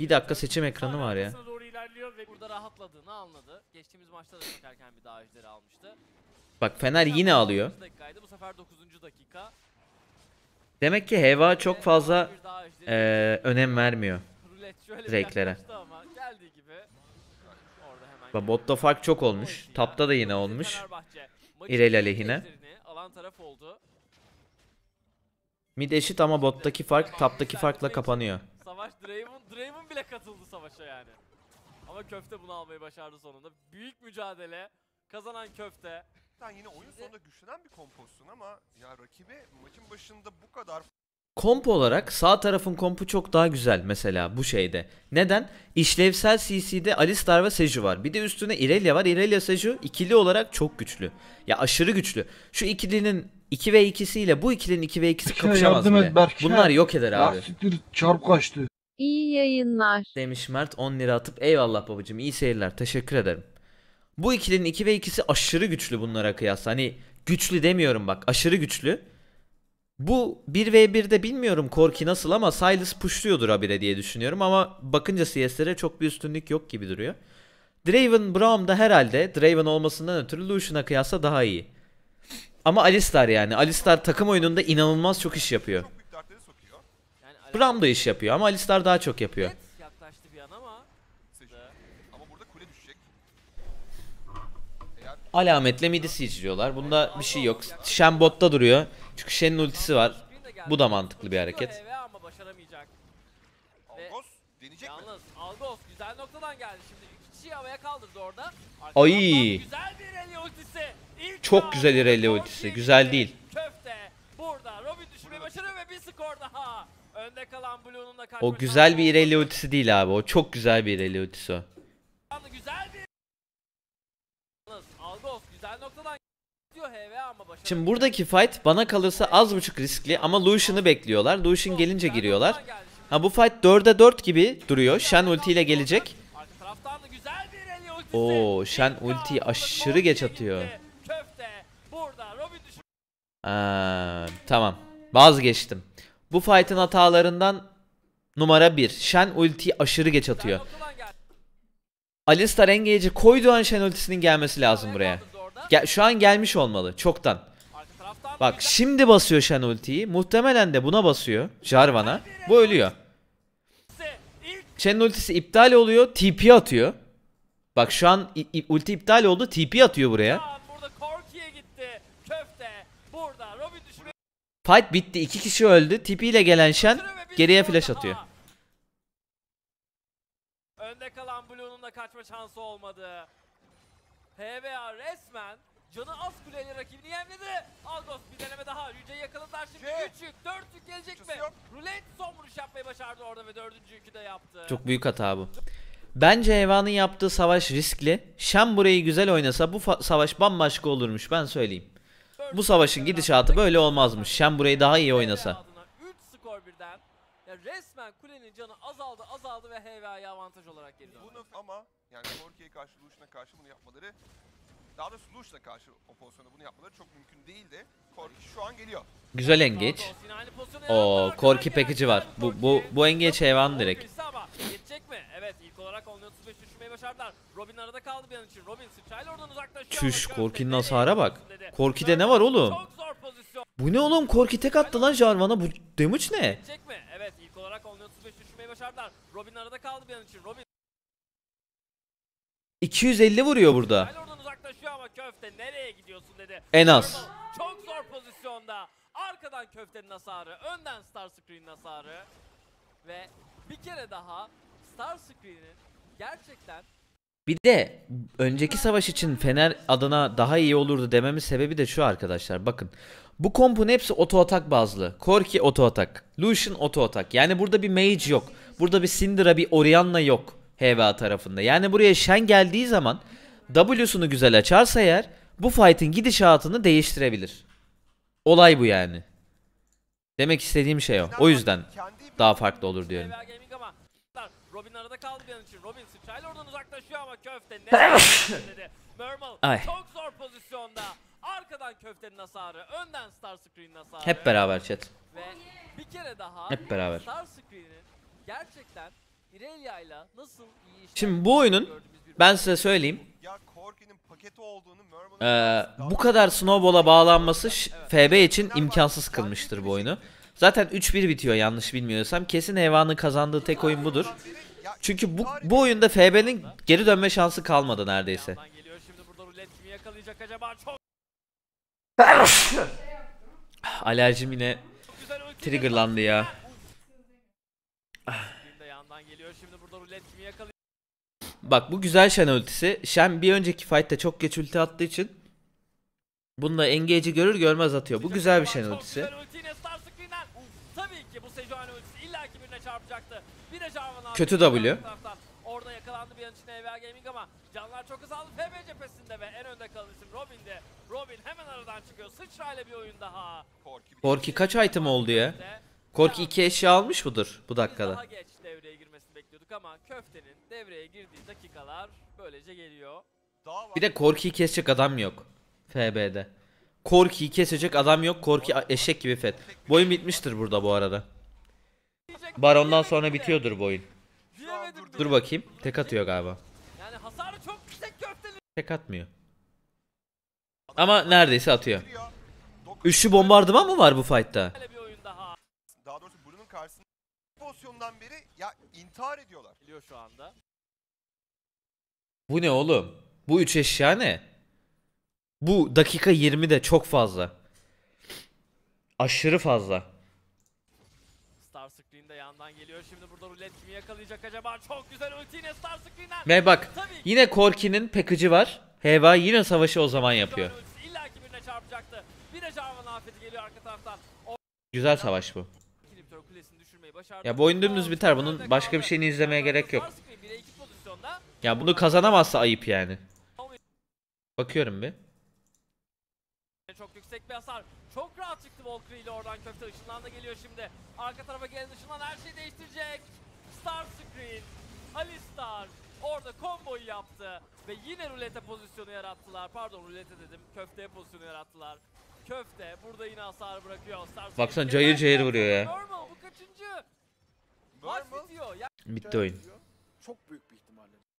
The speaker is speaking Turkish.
Bir dakika seçim ekranı var ya. Doğru ilerliyor ve Burada rahatladığını anladı. Geçtiğimiz maçta da çok erken bir daha ejderi almıştı. Bak Fener yine alıyor. 9. dakikaydı. Bu sefer 9. dakika. Demek ki Heva çok fazla eee, önem vermiyor. Rulet şöyle direklere. bir yaklaştı ama geldiği gibi. Orada hemen Bak botta fark çok olmuş. Tapta da yine olmuş. İrel aleyhine. Alan taraf oldu. Mid eşit ama bottaki fark taptaki farkla kapanıyor. Draven, Draven bile katıldı savaşa yani. Ama köfte bunu almayı başardı sonunda. Büyük mücadele. Kazanan köfte. Sen yine oyun sonunda güçlenen bir kompozsun ama ya rakibi maçın başında bu kadar Komp olarak sağ tarafın kompu çok daha güzel mesela bu şeyde. Neden? İşlevsel CC'de Alistar ve Seju var. Bir de üstüne Irelia var. Irelia Seju ikili olarak çok güçlü. Ya aşırı güçlü. Şu ikilinin 2 ve 2'siyle bu ikilinin 2 ve 2'si Berkşah, kapışamaz bile. Bunlar yok eder Ya abi. siktir çarp kaçtı. İyi yayınlar. Demiş Mert 10 lira atıp eyvallah babacım iyi seyirler teşekkür ederim. Bu ikilinin 2 ve 2'si aşırı güçlü bunlara kıyasla. Hani güçlü demiyorum bak aşırı güçlü. Bu 1v1'de bilmiyorum Korki nasıl ama Silas pushluyordur habire diye düşünüyorum ama bakınca CS'lere çok bir üstünlük yok gibi duruyor. Draven Braum da herhalde Draven olmasından ötürü Lucian'a kıyasla daha iyi. Ama Alistar yani. Alistar takım oyununda inanılmaz çok iş yapıyor. Braum da iş yapıyor ama Alistar daha çok yapıyor. Evet, yaklaştı bir an ama. Ama burada kule düşecek. Alametle midi siciliyorlar. Bunda bir şey yok. Shen botta duruyor. Çünkü Shen'in ultisi var. Bu da mantıklı bir hareket. Ama başaramayacak. Algos deneyecek mi? Yalnız Algos güzel noktadan geldi. Şimdi iki kişiyi havaya kaldırdı orada. Ay. Güzel bir rally ultisi. Çok güzel Korki ultisi. Güzel değil. Köfte burada. Robin düşürmeyi başarıyor ve bir skor daha. Önde kalan Blue'nun da kaçma O güzel bir. Irelia ultisi değil abi. O çok güzel bir Irelia ultisi o. Şimdi buradaki fight bana kalırsa az buçuk riskli ama Lucian'ı bekliyorlar. Lucian gelince giriyorlar. Ha bu fight 4'e 4 gibi duruyor. Shen ultiyle gelecek. Oo, Shen ultiyi aşırı geç atıyor. Aa, tamam. Vazgeçtim. Bu fight'ın hatalarından numara 1. Shen ultiyi aşırı geç atıyor. Alistar engage'i koyduğu an Shen ultisinin gelmesi lazım buraya. Gel, şu an gelmiş olmalı. Çoktan. Bak şimdi basıyor Shen ultiyi. Muhtemelen de buna basıyor. Jarvan'a. Bu ölüyor. Shen'in ultisi iptal oluyor. TP atıyor. Bak şu an ulti iptal oldu. TP atıyor buraya. round burada Korki'ye gitti. Köfte burada Robin düşürmeyi Fight bitti. iki kişi öldü. TP ile gelen Shen geriye flash atıyor. Önde kalan Blue'nun da kaçma şansı olmadı. HVA resmen canı az kuleyle rakibini yemledi. Algos bir deneme daha. Yüce'yi yakaladılar şimdi. Şey. 3 yük, 4 yük gelecek mi? Açısı yok. Roulette son vuruş yapmayı başardı orada ve dördüncü yükü de yaptı. Çok büyük hata bu. Bence Eva'nın yaptığı savaş riskli. Shen burayı güzel oynasa bu savaş bambaşka olurmuş ben söyleyeyim. Bu savaşın gidişatı böyle olmazmış. Shen burayı daha iyi oynasa. 3 skor birden. Ya resmen kulenin canı azaldı azaldı ve HVA'ya avantaj olarak geri döndü. Bunu ama yani Korki'ye karşı Lucian'a karşı bunu yapmaları daha doğrusu Lucian'a karşı o pozisyonda bunu yapmaları çok mümkün değildi. Korki şu an geliyor. Güzel Oo, yarattı. Korki gelen var. Bu bu bu engage Evan direkt. Yetecek mi? Evet ilk olarak 10 35 düşürmeyi başardılar. Robin arada kaldı bir an için. Robin sıçrayla oradan uzaklaşıyor. Çüş, Korki'nin hasara bak. Korki'de ne var oğlum? Bu ne oğlum? Korki tek attı lan Jarvan'a. Bu damage ne? Evet ilk olarak 10 35 düşürmeyi başardılar. Robin arada kaldı bir an için. Robin 250 vuruyor burada. sıçrayla oradan uzaklaşıyor ama Köfte nereye gidiyorsun dedi. En az. Çok zor pozisyonda. Arkadan Köfte'nin hasarı. Önden Star Screen'in hasarı. Ve bir kere daha Star Screen'in gerçekten Bir de önceki savaş için Fener adına daha iyi olurdu dememin sebebi de şu arkadaşlar. Bakın. Bu kompun hepsi oto atak bazlı. Korki oto atak. Lucian oto atak. Yani burada bir mage yok. Burada bir Syndra, bir Orianna yok. HVA tarafında. Yani buraya Shen geldiği zaman W'sunu güzel açarsa eğer bu fight'in gidişatını değiştirebilir. Olay bu yani. Demek istediğim şey o. O yüzden daha farklı olur diyorum. Robin arada kaldı bir an için. Robin sıçrayla oradan uzaklaşıyor ama köfte gidiyorsun dedi. Mermal Ay. çok zor pozisyonda. Arkadan köftenin hasarı. Önden Star Screen'in hasarı. Hep beraber chat. Ve bir kere daha Hep beraber. Star Screen'in gerçekten İrelia'yla nasıl iyi işler Şimdi bu oyunun ben size söyleyeyim. Ya Corki'nin paketi olduğunu Merman'ın Ee, bu kadar snowball'a bağlanması FB için imkansız kılmıştır bu oyunu. Zaten 3-1 bitiyor yanlış bilmiyorsam. Kesin Eva'nın kazandığı tek oyun budur. Çünkü bu bu oyunda FB'nin geri dönme şansı kalmadı neredeyse. Alerjim yine triggerlandı ya. Bak bu güzel Shen ultisi. Shen bir önceki fight'te çok geç ulti attığı için Bunda engage'i görür görmez atıyor. Bu güzel bir Shen ultisi. güzel ulti yine Star Screen'den. Ultisi illaki birine çarpacaktı. Bir de Jarvan abi. Kötü W. Orada yakalandı bir an için EVA Gaming ama canlar çok azaldı. FB cephesinde ve en önde kalan isim Robin'de. Robin hemen aradan çıkıyor. Sıçrayla bir oyun daha. Korki kaç item oldu ya? Korki 2 eşya almış mıdır bu biz Daha dakikada? geç devreye girmesini bekliyorduk ama köftenin devreye girdiği dakikalar böylece geliyor. Bir de Korki'yi kesecek adam yok. FB'de. Korki'yi kesecek adam yok. Korki eşek gibi fet. Bu oyun bitmiştir burada bu arada. Baron'dan sonra bitiyordur bu oyun. Dur bakayım. Tek atıyor galiba. Yani hasarı çok yüksek köfteli. Tek atmıyor. Ama neredeyse atıyor. Üçlü bombardıman mı var bu fight'ta? Böyle bir oyun daha. Daha doğrusu Blue'nun karşısında pozisyondan beri ya intihar ediyorlar. Geliyor şu anda. Bu ne oğlum? Bu 3 eşya ne? Bu dakika 20 de çok fazla. Aşırı fazla. Screen'de yandan geliyor. Şimdi burada rulet kimi yakalayacak acaba? Çok güzel ulti yine Star Screen'den. Ve bak Tabii yine Korki'nin package'ı var. Heva yine savaşı o zaman yapıyor. İlla ki birine çarpacaktı. Bir de Jarvan afeti geliyor arka taraftan. O Güzel savaş bu. Ya bu oyun dümdüz biter. Bunun başka bir şeyini izlemeye gerek yok. Star Screen 1'e 2 pozisyonda. Ya bunu kazanamazsa ayıp yani. Bakıyorum bir. Çok yüksek bir hasar. Çok rahat çıktı Valkyrie ile oradan köfte ışınlan da geliyor şimdi. Arka tarafa gelen ışınlan her şeyi değiştirecek. Star Screen, Alistar orada komboyu yaptı. Ve yine rulete pozisyonu yarattılar. Pardon rulete dedim. Köfteye pozisyonu yarattılar. Köfte burada yine hasar bırakıyor. Star Screen Baksana cayır cayır vuruyor ya. Normal bu kaçıncı? Maç Normal. bitiyor. Ya Bitti oyun. Çok büyük bir ihtimalle.